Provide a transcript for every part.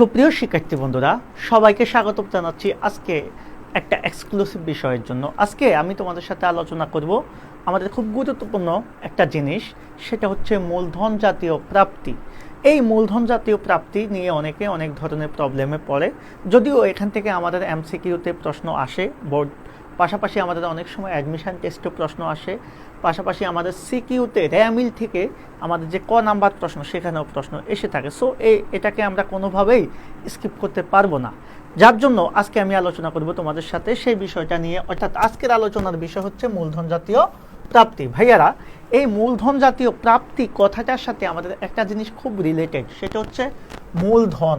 সুপ্রিয় শিক্ষার্থী বন্ধুরা, সবাইকে স্বাগত জানাচ্ছি আজকে একটা এক্সক্লুসিভ বিষয়ের জন্য। আজকে আমি তোমাদের সাথে আলোচনা করব আমাদের খুব গুরুত্বপূর্ণ একটা জিনিস, সেটা হচ্ছে মূলধন জাতীয় প্রাপ্তি। এই মূলধন জাতীয় প্রাপ্তি নিয়ে অনেকে অনেক ধরনের প্রবলেমে পড়ে, যদিও এখান থেকে আমাদের এমসিকিউতে প্রশ্ন আসে বোর্ড পাশাপাশি আমাদের অনেক সময় অ্যাডমিশান টেস্টে প্রশ্ন আসে। পাশাপাশি আমাদের সিকিউতে র্যামিল থেকে আমাদের যে ক নাম্বার প্রশ্ন, সেখানেও প্রশ্ন এসে থাকে। সো এই এটাকে আমরা কোনোভাবেই স্কিপ করতে পারব না। যার জন্য আজকে আমি আলোচনা করব তোমাদের সাথে সেই বিষয়টা নিয়ে। অর্থাৎ আজকের আলোচনার বিষয় হচ্ছে মূলধন জাতীয় প্রাপ্তি। ভাইয়ারা, এই মূলধন জাতীয় প্রাপ্তি কথাটার সাথে আমাদের একটা জিনিস খুব রিলেটেড সেটা হচ্ছে মূলধন।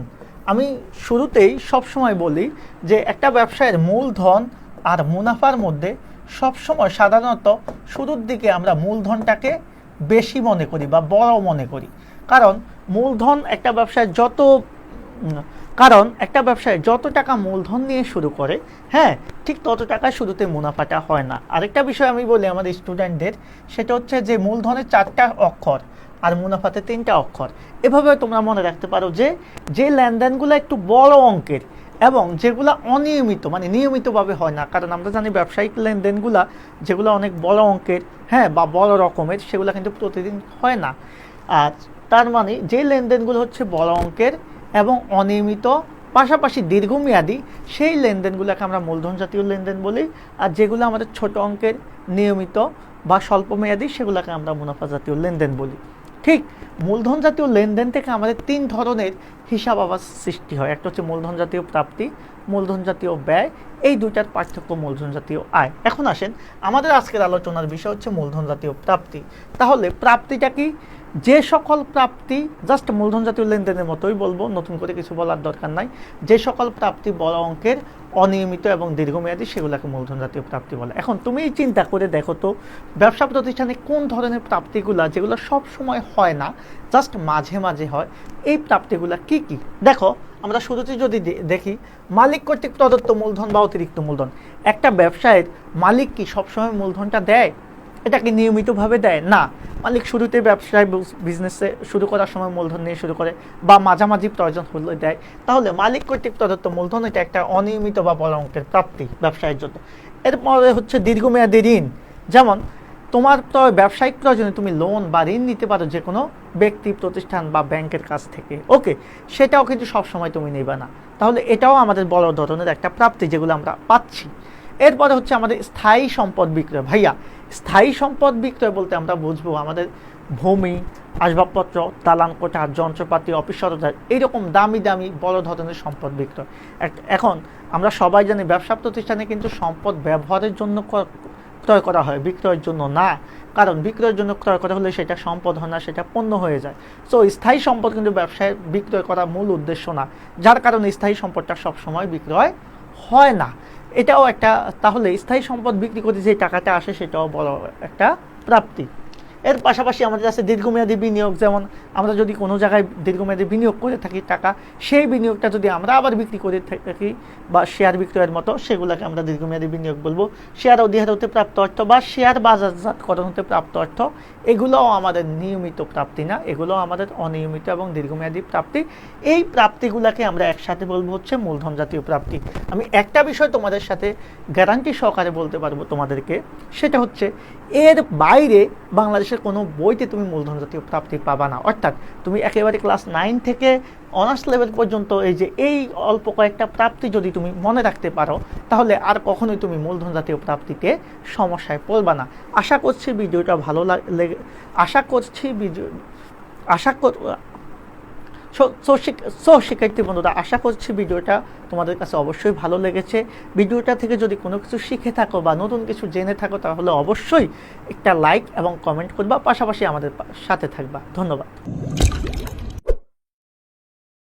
আমি শুরুতেই সবসময় বলি যে একটা ব্যবসায়ের মূলধন আর মুনাফার মধ্যে সবসময় সাধারণত শুরুর দিকে আমরা মূলধনটাকে বেশি মনে করি বা বড় মনে করি। কারণ মূলধন একটা ব্যবসায় যত কারণ একটা ব্যবসায় যত টাকা মূলধন নিয়ে শুরু করে হ্যাঁ ঠিক তত টাকা শুরুতে মুনাফাটা হয় না। আরেকটা বিষয় আমি বলি আমাদের স্টুডেন্টদের, সেটা হচ্ছে যে মূলধনের চারটা অক্ষর আর মুনাফাতে তিনটা অক্ষর। এভাবে তোমরা মনে রাখতে পারো যে যে লেনদেনগুলো একটু বড় অঙ্কের এবং যেগুলো অনিয়মিত মানে নিয়মিতভাবে হয় না, কারণ আমরা জানি ব্যবসায়িক লেনদেনগুলা যেগুলো অনেক বড় অঙ্কের হ্যাঁ বা বড় রকমের, সেগুলো কিন্তু প্রতিদিন হয় না। আর তার মানে যে লেনদেনগুলো হচ্ছে বড় অঙ্কের এবং অনিয়মিত, পাশাপাশি দীর্ঘমেয়াদী, সেই লেনদেনগুলোকে আমরা মূলধন জাতীয় লেনদেন বলি, আর যেগুলো আমাদের ছোট অঙ্কের, নিয়মিত বা স্বল্পমেয়াদী, সেগুলোকে আমরা মুনাফা জাতীয় লেনদেন বলি। ঠিক মূলধন জাতীয় লেনদেন থেকে আমাদের তিন ধরনের হিসাব আবার সৃষ্টি হয়। একটা হচ্ছে মূলধন জাতীয় প্রাপ্তি মূলধন জাতীয় ব্যয়, এই দুইটার পার্থক্য মূলধন জাতীয় আয়। এখন আসেন আমাদের আজকের আলোচনার বিষয় হচ্ছে মূলধন জাতীয় প্রাপ্তি। তাহলে প্রাপ্তিটা কি? যে সকল প্রাপ্তি জাস্ট মূলধন জাতীয় লেনদেনের মতোই বলব, নতুন করে কিছু বলার দরকার নাই। যে সকল প্রাপ্তি বড় অঙ্কের, অনিয়মিত এবং দীর্ঘমেয়াদী, সেগুলোকে মূলধন জাতীয় প্রাপ্তি বলে। এখন তুমি চিন্তা করে দেখো তো, ব্যবসা প্রতিষ্ঠানে কোন ধরনের প্রাপ্তিগুলা, যেগুলো সব সময় হয় না জাস্ট মাঝে মাঝে হয়, এই প্রাপ্তিগুলা কি কি? দেখো, আমরা শুরুতে যদি দেখি, মালিক কর্তৃক প্রদত্ত মূলধন বা অতিরিক্ত মূলধন। একটা ব্যবসায়ের মালিক কি সবসময় মূলধনটা দেয়? এটাকে নিয়মিতভাবে দেয়? না। মালিক শুরুতে ব্যবসায় বিজনেসে শুরু করার সময় মূলধন নিয়ে শুরু করে বা মাঝামাঝি প্রয়োজন হলে দেয়, তাহলে মালিক কর্তৃক প্রদত্ত মূলধন এটা একটা অনিয়মিত বা বড় অঙ্কের প্রাপ্তি ব্যবসায়ের জন্য। এরপরে হচ্ছে দীর্ঘমেয়াদী ঋণ। যেমন, তোমার তো ব্যবসায়িক প্রয়োজনে তুমি লোন বা ঋণ নিতে পারো যে কোনো ব্যক্তি, প্রতিষ্ঠান বা ব্যাংকের কাছ থেকে। ওকে সেটাও কিন্তু সবসময় তুমি নেবে না। তাহলে এটাও আমাদের বড় ধরনের একটা প্রাপ্তি যেগুলো আমরা পাচ্ছি। এরপরে হচ্ছে আমাদের স্থায়ী সম্পদ বিক্রয়। ভাইয়া, স্থায়ী সম্পদ বিক্রয় বলতে আমরা বুঝব আমাদের ভূমি, আসবাবপত্র, দালান কোঠা যন্ত্রপাতি, অফিস সরঞ্জাম এইরকম দামি দামি বড় ধরনের সম্পদ বিক্রয়। এখন আমরা সবাই জানি ব্যবসা প্রতিষ্ঠানে কিন্তু সম্পদ ব্যবহারের জন্য ক্রয় করা হয়, বিক্রয়ের জন্য না। কারণ বিক্রয়ের জন্য ক্রয় করা হলে সেটা সম্পদ হয় না, সেটা পণ্য হয়ে যায়। সো স্থায়ী সম্পদ কিন্তু ব্যবসায় বিক্রয় করা মূল উদ্দেশ্য না। যার কারণে স্থায়ী সম্পদটা সবসময় বিক্রয় হয় না। এটাও একটা তাহলে স্থায়ী সম্পদ বিক্রি করতে যে টাকাটা আসে সেটাও বড় একটা প্রাপ্তি। এর পাশাপাশি আমাদের আছে দীর্ঘমেয়াদী বিনিয়োগ, যেমন আমরা যদি কোনো জায়গায় দীর্ঘমেয়াদী বিনিয়োগ করে থাকি টাকা, সেই বিনিয়োগটা যদি আমরা আবার বিক্রি করে থাকি বা শেয়ার বিক্রয়ের মতো, সেগুলোকে আমরা দীর্ঘমেয়াদী বিনিয়োগ বলব। শেয়ার অধিহার হতে প্রাপ্ত অর্থ বা শেয়ার বাজারজাতকরণ হতে প্রাপ্ত অর্থ, এগুলোও আমাদের নিয়মিত প্রাপ্তি না এগুলো আমাদের অনিয়মিত এবং দীর্ঘমেয়াদী প্রাপ্তি। এই প্রাপ্তিগুলোকে আমরা একসাথে বলব হচ্ছে মূলধন জাতীয় প্রাপ্তি। আমি একটা বিষয় তোমাদের সাথে গ্যারান্টি সহকারে বলতে পারব তোমাদেরকে, সেটা হচ্ছে এর বাইরে বাংলাদেশের কোনো বইতে তুমি মূলধন জাতীয় প্রাপ্তি পাবা না। অর্থাৎ তুমি একেবারে ক্লাস নাইন থেকে অনার্স লেভেল পর্যন্ত এই যে এই অল্প কয়েকটা প্রাপ্তি যদি তুমি মনে রাখতে পারো, তাহলে আর কখনোই তুমি মূলধন জাতীয় প্রাপ্তিতে সমস্যায় পড়বা না। আশা করছি ভিডিওটা ভালো লেগে আশা করছি ভিডিও আশা কর সো- শিক্ষার্থী বন্ধুরা, আশা করছি ভিডিওটা তোমাদের কাছে অবশ্যই ভালো লেগেছে। ভিডিওটা থেকে যদি কোনো কিছু শিখে থাকো বা নতুন কিছু জেনে থাকো, তাহলে অবশ্যই একটা লাইক এবং কমেন্ট করবা, পাশাপাশি আমাদের সাথে থাকবা। ধন্যবাদ।